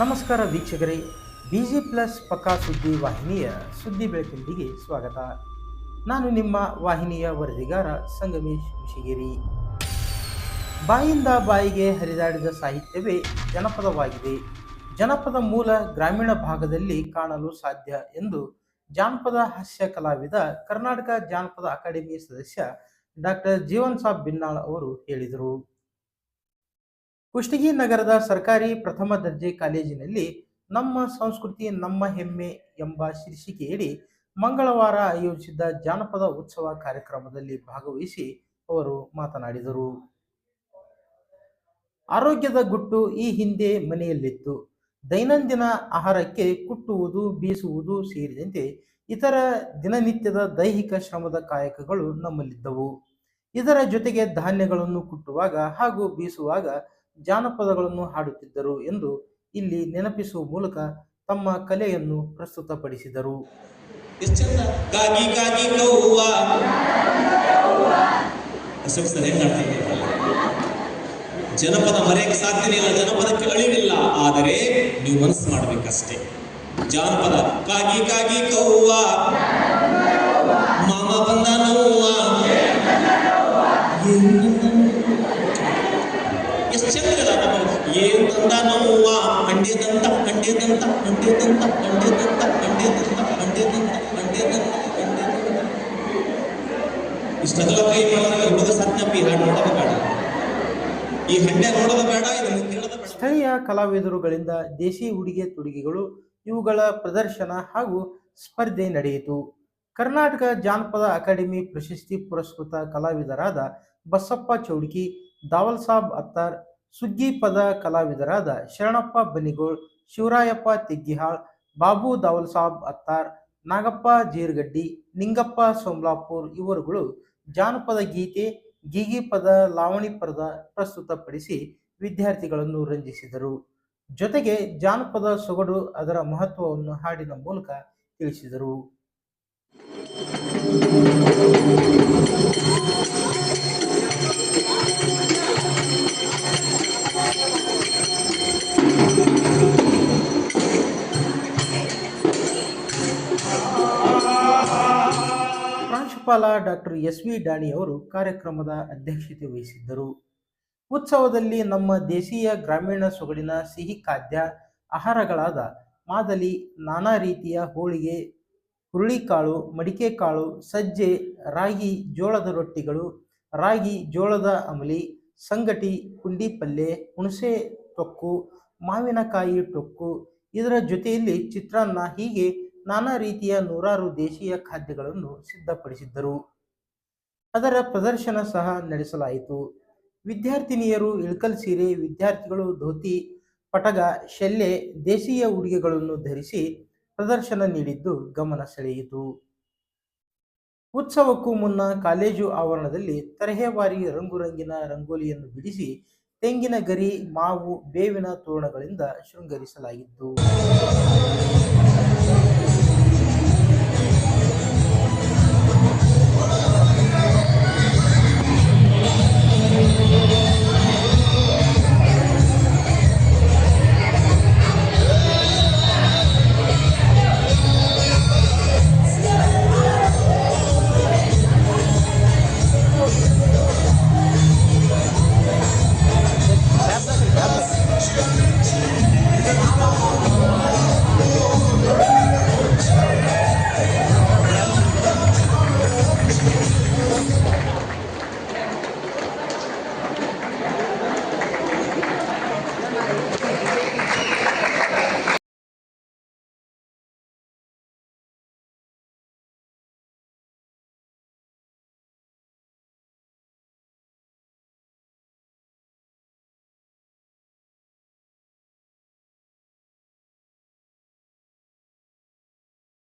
ನಮಸ್ಕಾರ ವೀಕ್ಷಕರೇ B G plus ಪಕ್ಕಾ ಸುದ್ದಿ ವಾಹಿನಿಯ ಸುದ್ದಿ ಬೆಳಕಿಗೆ ಸ್ವಾಗತ. ನಾನು ನಿಮ್ಮ ವಾಹಿನಿಯ ವರದಿಗಾರ ಸಂಗಮೇಶ್ ವಿಶಿಗಿರಿ ಬಾಯಿಂದ ಬಾಯಿಗೆ ಹರಿದಾಡಿದ ಸಾಹಿತ್ಯವೇ ಜನಪದವಾಗಿದೆ. ಜನಪದ ಮೂಲ ಗ್ರಾಮೀಣ ಭಾಗದಲ್ಲಿ ಕಾಣಲು ಸಾಧ್ಯ ಎಂದು ಜಾನಪದ ಹಾಸ್ಯ ಕಲಾವಿದ, ಕರ್ನಾಟಕ ಜಾನಪದ ಅಕಾಡೆಮಿ ಸದಸ್ಯ ಡಾಕ್ಟರ್ ಜೀವನ್ ಸಾಬ್ ಬಿನ್ನಾಳ್ ಅವರು ಹೇಳಿದರು. ಕುಷ್ಟಗಿ ನಗರದ ಸರ್ಕಾರಿ ಪ್ರಥಮ ದರ್ಜೆ ಕಾಲೇಜಿನಲ್ಲಿ ನಮ್ಮ ಸಂಸ್ಕೃತಿ ನಮ್ಮ ಹೆಮ್ಮೆ ಎಂಬ ಶೀರ್ಷಿಕೆಯಡಿ ಮಂಗಳವಾರ ಆಯೋಜಿಸಿದ್ದ ಜಾನಪದ ಉತ್ಸವ ಕಾರ್ಯಕ್ರಮದಲ್ಲಿ ಭಾಗವಹಿಸಿ ಅವರು ಮಾತನಾಡಿದರು. ಆರೋಗ್ಯದ ಗುಟ್ಟು ಈ ಹಿಂದೆ ಮನೆಯಲ್ಲಿತ್ತು. ದೈನಂದಿನ ಆಹಾರಕ್ಕೆ ಕುಟ್ಟುವುದು, ಬೀಸುವುದು ಸೇರಿದಂತೆ ಇತರ ದಿನನಿತ್ಯದ ದೈಹಿಕ ಶ್ರಮದ ಕಾಯಕಗಳು ನಮ್ಮಲ್ಲಿದ್ದವು. ಇದರ ಜೊತೆಗೆ ಧಾನ್ಯಗಳನ್ನು ಕುಟ್ಟುವಾಗ ಹಾಗೂ ಬೀಸುವಾಗ ಜಾನಪದಗಳನ್ನು ಹಾಡುತ್ತಿದ್ದರು ಎಂದು ಇಲ್ಲಿ ನೆನಪಿಸುವ ಮೂಲಕ ತಮ್ಮ ಕಲೆಯನ್ನು ಪ್ರಸ್ತುತಪಡಿಸಿದರು? ಜನಪದ ಮರೆಯಕ್ಕೆ ಸಾಧ್ಯನೇ ಇಲ್ಲ ಜನಪದಕ್ಕೆ ಅಳಿವಿಲ್ಲ ಆದರೆ ನೀವು ಮನಸ್ಸು ಮಾಡಬೇಕಷ್ಟೇ. ಜಾನಪದ ಕಾಗಿ ಕಾಗಿ ಕೌವ್ವ ಮಾಮ ಬಂದ ನೋವ್ವ. ಎಷ್ಟು ಚಂದ ಏನು ತಂದ ನೋವ ಕಂಡೇದಂತ ಕಂಡೇದಂತ ಕಂಡೇದಂತ ಕಂಡೇದಂತ ಕಂಡೇದಂತ ಕಂಡೇದಂತ ಕಂಡೇದಂತ ಇಷ್ಟೆಲ್ಲ ಕೈ ಮಾಡೋದು ಇವಾಗ ಸತ್ನಪ್ಪಿ ಹಾಡು ನೋಡೋದು ಬೇಡ ಈ ಹಂಡೆ ನೋಡೋದು ಬೇಡ ಇದನ್ನು ಕೇಳೋದು ಬೇಡ ಸ್ಥಳೀಯ ಕಲಾವಿದರುಗಳಿಂದ ದೇಶಿ ಉಡುಗೆ ತೊಡುಗೆಗಳು, ಇವುಗಳ ಪ್ರದರ್ಶನ ಹಾಗೂ ಸ್ಪರ್ಧೆ ನಡೆಯಿತು. ಕರ್ನಾಟಕ ಜಾನಪದ ಅಕಾಡೆಮಿ ಪ್ರಶಸ್ತಿ ಪುರಸ್ಕೃತ ಕಲಾವಿದರಾದ ಬಸಪ್ಪ ಚೌಡಕಿ ದಾವಲ್ ಸಾಬ್ ಅತ್ತಾರ್ ಸುಗ್ಗಿ ಪದ ಕಲಾವಿದರಾದ ಶರಣಪ್ಪ ಬನಿಗೋಳ್ ಶಿವರಾಯಪ್ಪ ತಿಗ್ಗಿಹಾಳ್, ಬಾಬು ದಾವಲ್ ಸಾಬ್ ಅತ್ತಾರ್, ನಾಗಪ್ಪ ಜೀರ್ಗಡ್ಡಿ, ನಿಂಗಪ್ಪ ಸೋಮ್ಲಾಪುರ್ ಇವರುಗಳು ಜಾನಪದ ಗೀತೆ ಗೀಗಿ ಪದ ಲಾವಣಿ ಪದ ಪ್ರಸ್ತುತಪಡಿಸಿ ವಿದ್ಯಾರ್ಥಿಗಳನ್ನು ರಂಜಿಸಿದರು. ಜೊತೆಗೆ ಜಾನಪದ ಸೊಗಡು ಅದರ ಮಹತ್ವವನ್ನು ಹಾಡಿನ ಮೂಲಕ ತಿಳಿಸಿದರು. ಪ್ರಾಂಶುಪಾಲ ಡಾಕ್ಟರ್ ಎಸ್ ವಿ ಡಾಣಿ ಅವರು ಕಾರ್ಯಕ್ರಮದ ಅಧ್ಯಕ್ಷತೆ ವಹಿಸಿದ್ದರು. ಉತ್ಸವದಲ್ಲಿ ನಮ್ಮ ದೇಶೀಯ ಗ್ರಾಮೀಣ ಸೊಗಡಿನ ಸಿಹಿ ಖಾದ್ಯ, ಆಹಾರಗಳಾದ ಮಾದಲಿ, ನಾನಾ ರೀತಿಯ ಹೋಳಿಗೆ, ಹುರುಳಿಕಾಳು, ಮಡಿಕೆಕಾಳು, ಸಜ್ಜೆ, ರಾಗಿ, ಜೋಳದ ರೊಟ್ಟಿಗಳು, ರಾಗಿ, ಜೋಳದ ಅಮಲಿ, ಸಂಗಟಿ ಪುಂಡಿ ಹುಣಸೆ ತೊಕ್ಕು, ಮಾವಿನಕಾಯಿ ಟೊಕ್ಕು ಇದರ ಜೊತೆಯಲ್ಲಿ ಚಿತ್ರಾನ್ನ ಹೀಗೆ ನಾನಾ ರೀತಿಯ ನೂರಾರು ದೇಶೀಯ ಖಾದ್ಯಗಳನ್ನು ಸಿದ್ಧಪಡಿಸಿದ್ದರು. ಅದರ ಪ್ರದರ್ಶನ ಸಹ ನಡೆಸಲಾಯಿತು. ವಿದ್ಯಾರ್ಥಿನಿಯರು ಇಳ್ಕಲ್ ಸೀರೆ, ವಿದ್ಯಾರ್ಥಿಗಳು ಧೋತಿ, ಪಟಗ, ಶೆಲ್ಲೆ, ದೇಶೀಯ ಉಡುಗೆಗಳನ್ನು ಧರಿಸಿ ಪ್ರದರ್ಶನ ನೀಡಿದ್ದು ಗಮನ ಸೆಳೆಯಿತು. ಉತ್ಸವಕ್ಕೂ ಮುನ್ನ ಕಾಲೇಜು ಆವರಣದಲ್ಲಿ ತರಹೇವಾರಿ ರಂಗುರಂಗಿನ ರಂಗೋಲಿಯನ್ನು ಬಿಡಿಸಿ ತೆಂಗಿನ ಗರಿ, ಮಾವು, ಬೇವಿನ ತೋರಣಗಳಿಂದ ಶೃಂಗರಿಸಲಾಗಿತ್ತು.